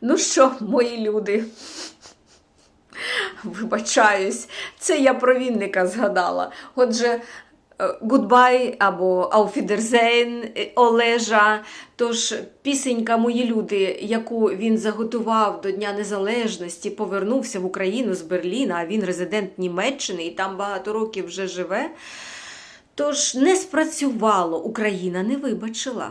Ну що, мої люди? Вибачаюсь, це я про Вінника згадала. Отже, Гудбай або Ауфідерзейн Олежа. Тож пісенька Мої люди, яку він заготував до Дня Незалежності, повернувся в Україну з Берліна, а він резидент Німеччини і там багато років вже живе. Тож не спрацювало, Україна не вибачила.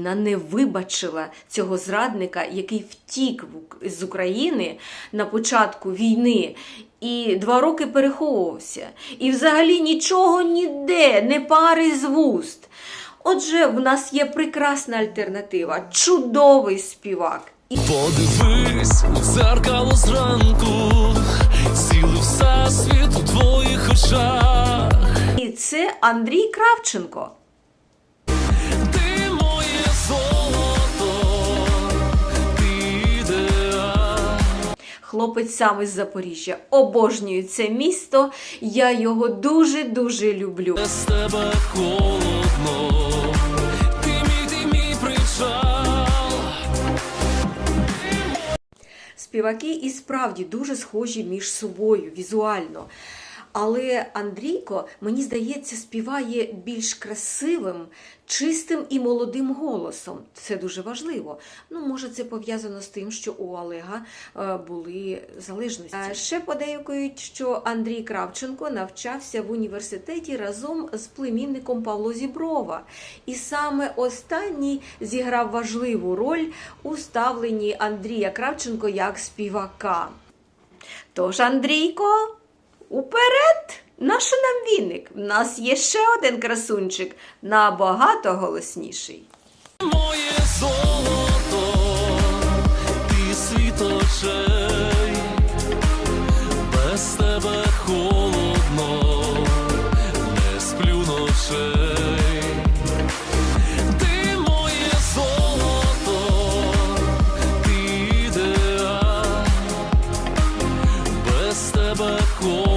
Україна не вибачила цього зрадника, який втік з України на початку війни і два роки переховувався. І взагалі нічого ніде, не пари з вуст. Отже, в нас є прекрасна альтернатива, чудовий співак. Подивись у дзеркало зранку, цілий всесвіт у твоїх очах. І це Андрій Кравченко. Хлопець сам із Запоріжжя. Обожнюю це місто. Я його дуже-дуже люблю. З тебе холодно, ти мій, ти мій причал. Співаки і справді дуже схожі між собою візуально. Але Андрійко, мені здається, співає більш красивим, чистим і молодим голосом. Це дуже важливо. Ну, може, це пов'язано з тим, що у Олега е, були залежності. Ще подейкують, що Андрій Кравченко навчався в університеті разом з племінником Павло Зіброва. І саме останній зіграв важливу роль у ставленні Андрія Кравченко як співака. Тож, Андрійко, уперед! Нащо нам віник? В нас є ще один красунчик, набагато голосніший. Моє золото, ти світ очей, без тебе холодно, не сплю ночей. Ти моє золото, ти ідеал, без тебе холодно.